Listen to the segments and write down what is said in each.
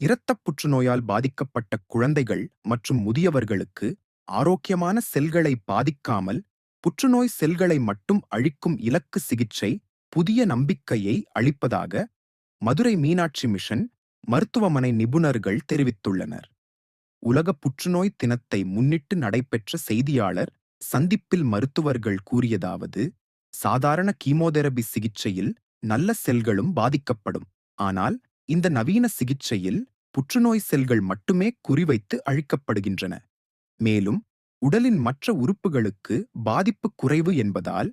இரத்தப் புற்றுநோயால் பாதிக்கப்பட்ட குழந்தைகள் மற்றும் முதியவர்களுக்கு ஆரோக்கியமான செல்களை பாதிக்காமல் புற்றுநோய் செல்களை மட்டும் அழிக்கும் இலக்கு சிகிச்சை புதிய நம்பிக்கையை அளிப்பதாக மதுரை மீனாட்சி மிஷன் மருத்துவமனை நிபுணர்கள் தெரிவித்துள்ளனர். உலக புற்றுநோய் தினத்தை முன்னிட்டு நடைபெற்ற செய்தியாளர் சந்திப்பில் மருத்துவர்கள் கூறியதாவது சாதாரண கீமோதெரபி சிகிச்சையில் நல்ல செல்களும் பாதிக்கப்படும். ஆனால் இந்த நவீன சிகிச்சையில் புற்றுநோய் செல்கள் மட்டுமே குறிவைத்து அழிக்கப்படுகின்றன. மேலும் உடலின் மற்ற உறுப்புகளுக்கு பாதிப்பு குறைவு என்பதால்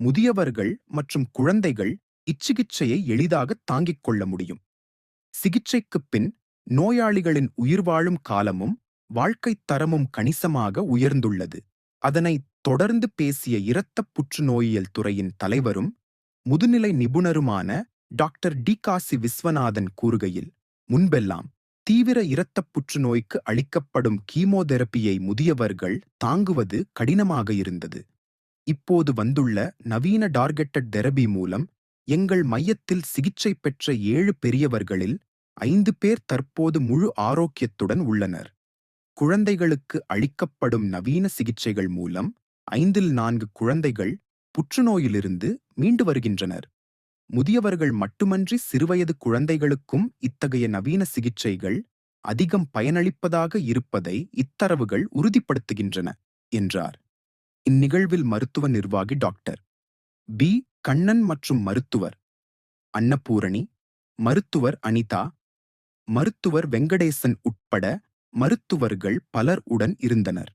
முதியவர்கள் மற்றும் குழந்தைகள் இச்சிகிச்சையை எளிதாக தாங்கிக் கொள்ள முடியும். சிகிச்சைக்குப் பின் நோயாளிகளின் உயிர் வாழும் காலமும் வாழ்க்கைத் தரமும் கணிசமாக உயர்ந்துள்ளது. அதனை தொடர்ந்து பேசிய இரத்தப் புற்றுநோயியல் துறையின் தலைவரும் முதுநிலை நிபுணருமான டாக்டர் டி. காசி விஸ்வநாதன் கூறுகையில் முன்பெல்லாம் தீவிர இரத்தப் புற்றுநோய்க்கு அளிக்கப்படும் கீமோதெரபியை முதியவர்கள் தாங்குவது கடினமாக இருந்தது. இப்போது வந்துள்ள நவீன டார்கெட்டட் தெரபி மூலம் எங்கள் மையத்தில் சிகிச்சை பெற்ற ஏழு பெரியவர்களில் ஐந்து பேர் தற்போது முழு ஆரோக்கியத்துடன் உள்ளனர். குழந்தைகளுக்கு அளிக்கப்படும் நவீன சிகிச்சைகள் மூலம் ஐந்தில் நான்கு குழந்தைகள் புற்றுநோயிலிருந்து மீண்டு வருகின்றனர். முதியவர்கள் மட்டுமன்றி சிறுவயது குழந்தைகளுக்கும் இத்தகைய நவீன சிகிச்சைகள் அதிகம் பயனளிப்பதாக இருப்பதை இத்தரவுகள் உறுதிப்படுத்துகின்றன என்றார். இந்நிகழ்வில் மருத்துவ நிர்வாகி டாக்டர். பி. கண்ணன் மற்றும் மருத்துவர். அன்னபூரணி மருத்துவர் அனிதா மருத்துவர் வெங்கடேசன் உட்பட மருத்துவர்கள் பலர் உடன் இருந்தனர்.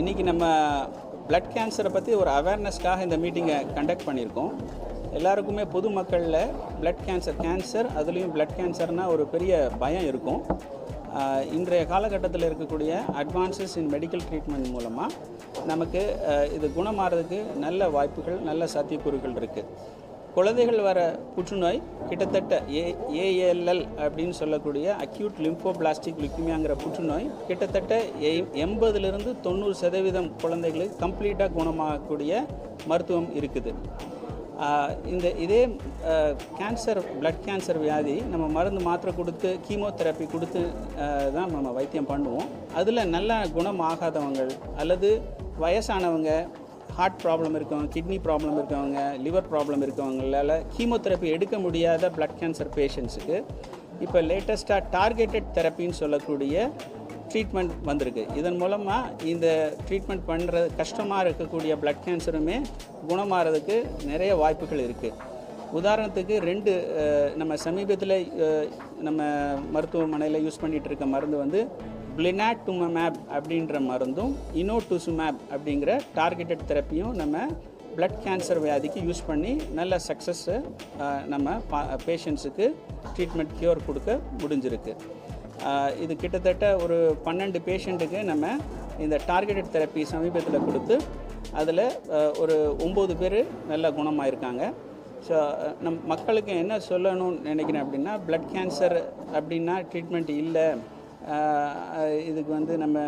இன்றைக்கி இன்னைக்கு நம்ம பிளட் கேன்சரை பற்றி ஒரு அவேர்னஸ்க்காக இந்த மீட்டிங்கை கண்டக்ட் பண்ணியிருக்கோம். எல்லாருக்குமே பொதுமக்களில் பிளட் கேன்சர் கேன்சர் அதுலேயும் பிளட் கேன்சர்னால் ஒரு பெரிய பயம் இருக்கும். இன்றைய காலகட்டத்தில் இருக்கக்கூடிய அட்வான்சஸ் இன் மெடிக்கல் ட்ரீட்மெண்ட் மூலமாக நமக்கு இது குணமாறதுக்கு நல்ல வாய்ப்புகள் நல்ல சாத்தியக்கூறுகள் இருக்குது குழந்தைகள் வர புற்றுநோய் கிட்டத்தட்ட ஏ ஏஎல்எல் அப்படின்னு சொல்லக்கூடிய அக்யூட் லிம்போபிளாஸ்டிக் லுக்கிமியாங்கிற புற்றுநோய் கிட்டத்தட்ட எ- எண்பதுலேருந்து தொண்ணூறு சதவீதம் குழந்தைகளுக்கு கம்ப்ளீட்டாக குணமாகக்கூடிய மருத்துவம் இருக்குது. இந்த இதே கேன்சர் பிளட் கேன்சர் வியாதி நம்ம மருந்து மாத்திரை கொடுத்து கீமோதெரப்பி கொடுத்து தான் நம்ம வைத்தியம் பண்ணுவோம். அதில் நல்லா குணம் அல்லது வயசானவங்க ஹார்ட் ப்ராப்ளம் இருக்கவங்க கிட்னி ப்ராப்ளம் இருக்கவங்க லிவர் ப்ராப்ளம் இருக்கவங்களால கீமோதெரப்பி எடுக்க முடியாத பிளட் கேன்சர் பேஷண்ட்ஸுக்கு இப்போ லேட்டஸ்ட்டாக டார்கெட்டட் தெரப்பின்னு சொல்லக்கூடிய ட்ரீட்மெண்ட் வந்திருக்கு. இதன் மூலமாக இந்த ட்ரீட்மெண்ட் பண்ணுறது கஷ்டமாக இருக்கக்கூடிய பிளட் கேன்சருமே குணமாகிறதுக்கு நிறைய வாய்ப்புகள் இருக்குது உதாரணத்துக்கு ரெண்டு நம்ம சமீபத்தில் நம்ம மருத்துவமனையில் யூஸ் பண்ணிகிட்டு இருக்க மருந்து வந்து பிளினாட்டுமேப் அப்படின்ற மருந்தும் இனோட்டுசுமேப் அப்படிங்கிற டார்கெட்டட் தெரப்பியும் நம்ம பிளட் கேன்சர் வியாதிக்கு யூஸ் பண்ணி நல்ல சக்ஸஸ்ஸை நம்ம பா பேஷண்ட்ஸுக்கு ட்ரீட்மெண்ட் க்யூர் கொடுக்க முடிஞ்சிருக்கு. இது கிட்டத்தட்ட ஒரு பன்னெண்டு பேஷண்ட்டுக்கு நம்ம இந்த டார்கெட்டட் தெரப்பி சமீபத்தில் கொடுத்து அதில் ஒரு ஒம்பது பேர் நல்ல குணமாயிருக்காங்க. ஸோ நம் மக்களுக்கு என்ன சொல்லணும்னு நினைக்கிறேன் அப்படின்னா பிளட் கேன்சர் அப்படின்னா ட்ரீட்மெண்ட் இல்லை. இதுக்கு வந்து நம்ம